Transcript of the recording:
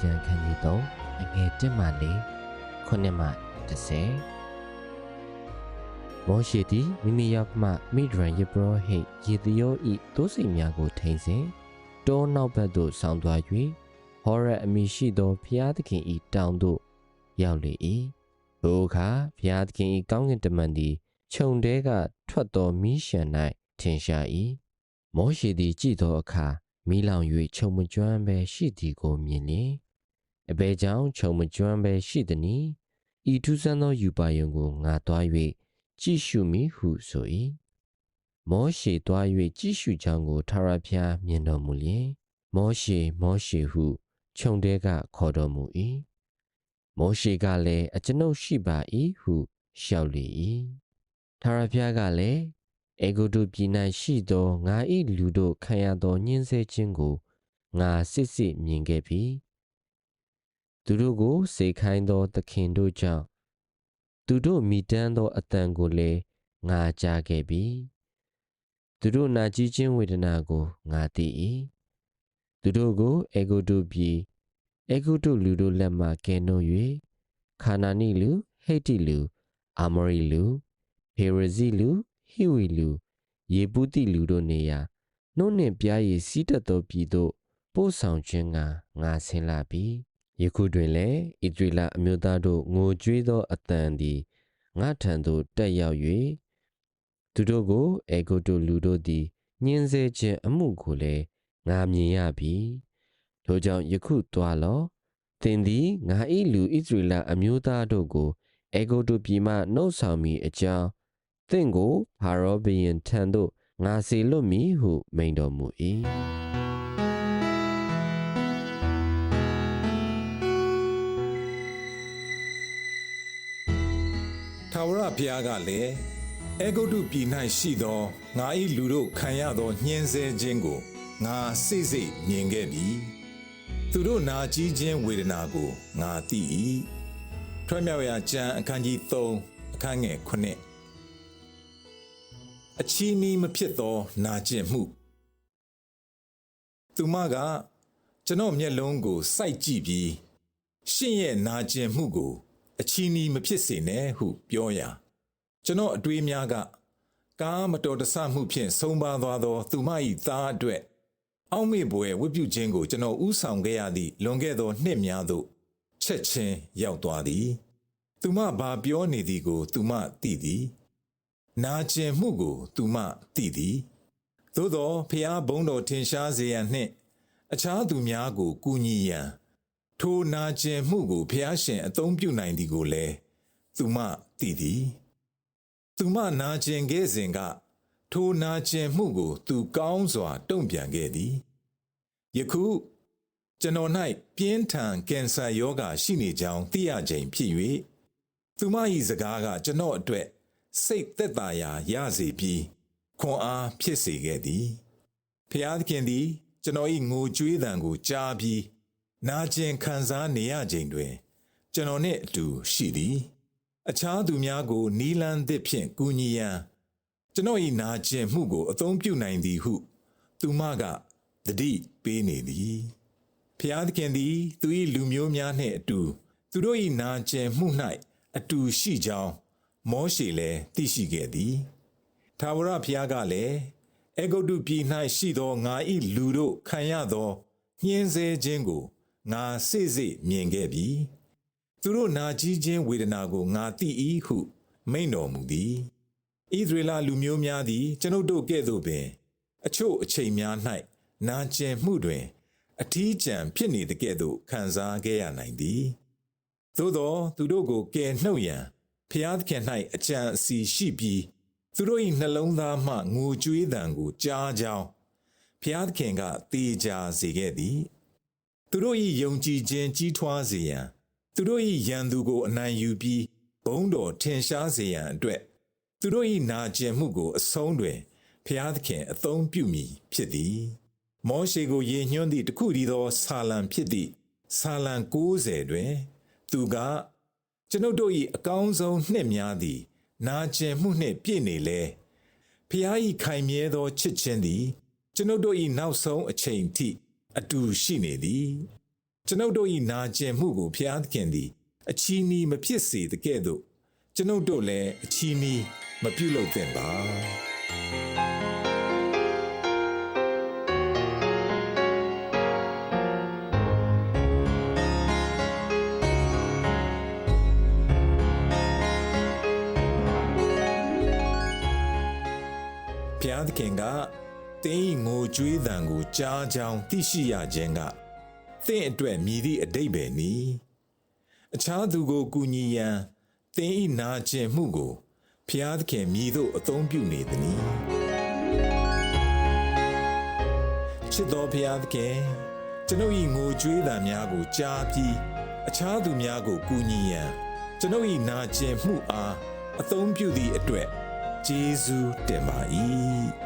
ကျန်ခန်းကြီး3အငယ်1မှ4ခုနှစ်မှ30မောရှိသည်မိမိရောက်မှမိဒရန်ယေဘရဟိတ်ယေသယောဤတိုးစိမ်များကိုထိန်စဉ်တောနောက်ဘက်သို့ဆောင်းသွား၍ဟောရက်အမိရှိသောဖျားသခင်ဤတောင်သို့ရောက်လေ၏ထိုအခါဖျားသခင်ဤကောင်းကင်တမန်သည်ခြုံတဲကထွက်သောမီးရှံ၌ထင်ရှား၏မောရှိသည်ကြည့်သောအခါမီးလောင်၍ခြုံမကျွမ်းပဲရှိသည်ကိုမြင်လျင် အဘဲကြောင့်ခြုံမကျွမ်းပဲရှိသည်နီဤထူးဆန်းသောယူပါယုံကိုငါသွား၍ကြည့်ရှုမိဟုဆို၏မောရှေသွား၍ကြည့်ရှုကြောင်းကိုထာဝရဘုရားမြင်တော်မူလျင်မောရှေမောရှေဟုခြုံတဲကခေါ်တော်မူ၏မောရှေကလည်းအကျွန်ုပ်ရှိပါ၏ဟုလျှောက်လေ၏ထာဝရဘုရားကလည်းအေဂုတုပြည်၌ရှိသောငါ၏လူတို့ခံရသောညှင်းဆဲခြင်းကိုငါစစ်စစ်မြင်ခဲ့ပြီ သူတို့ကိုစေခိုင်းသောသခင်တို့ကြောင့်သူတို့မိတမ်းသောအတန်ကိုလည်းငါကြားခဲ့ပြီသူတို့နာကြည်ခြင်းဝေဒနာကိုငါသိ၏သူတို့ကိုအေဂုတုပြည်အေဂုတုလူတို့လက်မှကယ်နှုတ်၍ခါနာနိလူဟိတ္တိလူအာမေရိလူဟေရဇိလူဟိဝီလူယေပုတိလူတို့နေရာနှုတ်နှင့်ပြားရည်စီးတတ်သောပြည်သို့ပို့ဆောင်ခြင်းကငါဆင်းလာပြီ ယခုတွင်လည်းဣသရေလအမျိုးသားတို့ငိုကြွေးသောအတန်သည်ငါထံသို့တက်ရောက်၍သူတို့ကိုအေဂုတုလူတို့သည်ညှင်းဆဲခြင်းအမှုကိုလည်းငါမြင်ရပြီထိုကြောင့်ယခုတွာလောသင်သည်ငါ၏လူဣသရေလအမျိုးသားတို့ကိုအေဂုတုပြည်မှနှုတ်ဆောင်မိအကြောင်းသင်ကိုဖာရောဘုရင်ထံသို့ငါစေလွတ်မည်ဟုမိန်တော်မူ၏။ ထာဝရဘုရားကလည်းအေဂုတ်တုပြည်၌ရှိသောငါ၏လူတို့ခံရသောညှင်းဆဲခြင်းကိုငါစိတ်စိတ်မြင်ခဲ့ပြီသူတို့နာကြည်ခြင်းဝေဒနာကိုငါသိ၏ထွဲ့မြောက်ရာကျမ်းအခန်းကြီး3အခန်းငယ်9အချီးနီးမဖြစ်သော နာကျင်မှုသူမကကျွန်တော်မျက်လုံးကိုစိုက်ကြည့်ပြီးရှင့်ရဲ့နာကျင်မှုကို အချီးနီးမဖြစ်စေနဲ့ဟုပြောရာကျွန်တော်အတွေးများက ကားမတော်တဆမှုဖြင့်ဆုံးပါသွားသော သူမ၏သားအတွက်အောက်မေ့ပွဲဝတ်ပြုခြင်းကိုကျွန်တော်ဥဆောင်ခဲ့ရသည့်လွန်ခဲ့သောနှစ်များသို့ချက်ချင်းရောက်သွားသည် သူမဘာပြောနေသည်ကို သူမသိသည် နာကျင်မှုကို သူမသိသည်သို့သောဖျားဘုံတော်ထင်ရှားစေရန်နှင့် အခြားသူများကိုကူညီရန် ထိုနာကျင်မှုကိုဖျားရှင်အသုံးပြုနိုင်သည်ကိုလည်းသူမသိသည်သူမနာကျင်ခဲ့စဉ်က ထိုနာကျင်မှုကို သူကောင်းစွာ တုံ့ပြန်ခဲ့သည်ယခုကျွန်တော်၌ပြင်းထန်ကင်ဆာရောဂါရှိနေကြောင်းသိရချိန်ဖြစ်၍သူမ၏စကားကကျွန်တော်အတွက်စိတ်သက်သာရာရစေပြီးခွန်အားဖြစ်စေခဲ့သည်ဖျားသခင်သည် ကျွန်တော်၏ငိုကြွေးသံကိုကြားပြီး နာကျင်ခံစားနေရချိန်တွင် ကျွန်တော်နှင့်အတူရှိသည် အခြားသူများကိုနီလန်းသစ်ဖြင့်ကူညီရန်ကျွန်တော်၏နာကျင်မှုကိုအသုံးပြုနိုင်သည်ဟု သူမကတတိပေးနေသည်ဖျားသခင်သည် သူ၏လူမျိုးများနှင့်အတူသူတို့၏နာကျင်မှု၌အတူရှိကြောင်းမောရှေလည်းသိရှိခဲ့သည်ထာဝရဘုရားကလည်းအေဂုတ်တုပြည်၌ရှိသောငါ၏လူတို့ခံရသောညှင်းဆဲခြင်းကို ငါစိတ်စိတ်မြင်ခဲ့ပြီသူတို့နာကြီးခြင်းဝေဒနာကိုငါသိ၏ဟုမိန်တော်မူသည်ဣသရေလလူမျိုးများသည်ကျွန်ုပ်တို့ကဲ့သို့ပင် အချို့အချိန်များ၌နာကျင်မှုတွင် အထီးကျန်ဖြစ်နေသည်ကဲ့သို့ခံစားခဲ့ရနိုင်သည်သို့သောသူတို့ကိုကယ်နှုတ်ရန်ဖျားသခင်၌အကြံအစီရှိပြီးသူတို့၏နှလုံးသားမှငိုကြွေးသံကိုကြားကြောင်းဖျားသခင်ကတေချာစေခဲ့သည် သူတို့၏ယုံကြည်ခြင်းကြီးထွားစေရန်သူတို့၏ယံသူကိုအနိုင်ယူပြီးဘုံတော်ထင်ရှားစေရန်အတွက်သူတို့၏နာကျင်မှုကိုအဆုံးတွင်ဖျားသခင်အသုံးပြုမည်ဖြစ်သည်မောရှေကိုရေညွှန်းသည့်တခုတည်းသောဆာလံဖြစ်သည့်ဆာလံ90တွင် သူကကျွန်ုပ်တို့၏အကောင်းဆုံးနှစ်များသည် နာကျင်မှုနှင့်ပြည့်နေလေဖျား၏ခိုင်မြဲသောချစ်ချင်းသည် ကျွန်ုပ်တို့၏နောက်ဆုံးအချိန်ထိ အတူရှိနေသည်ကျွန်ုပ်တို့၏နာကျင်မှုကိုဖျားသခင်သည် အချီးနီးမဖြစ်စေတကဲ့သို့ကျွန်ုပ်တို့လည်းအချီးနီးမပြုလုပ်သင့်ပါဘုရားသခင်က တင်း၏ငိုကြွေးသံကိုကြားကြောင်းသိရှိရခြင်းကသင်အတွက်မြည်သည့်အတိတ်ပဲနီအခြားသူကိုကူညီရန်သင်၏နာကျင်မှုကိုဘုရားသခင်မြည်သို့အသုံးပြုနေသည်။ချစ်တော်ဘုရားသခင်ကျွန်ုပ်၏ငိုကြွေးသံများကိုကြားပြီးအခြားသူများကိုကူညီရန်ကျွန်ုပ်၏နာကျင်မှုအားအသုံးပြုသည့်အတွက်ကျေးဇူးတင်ပါ၏။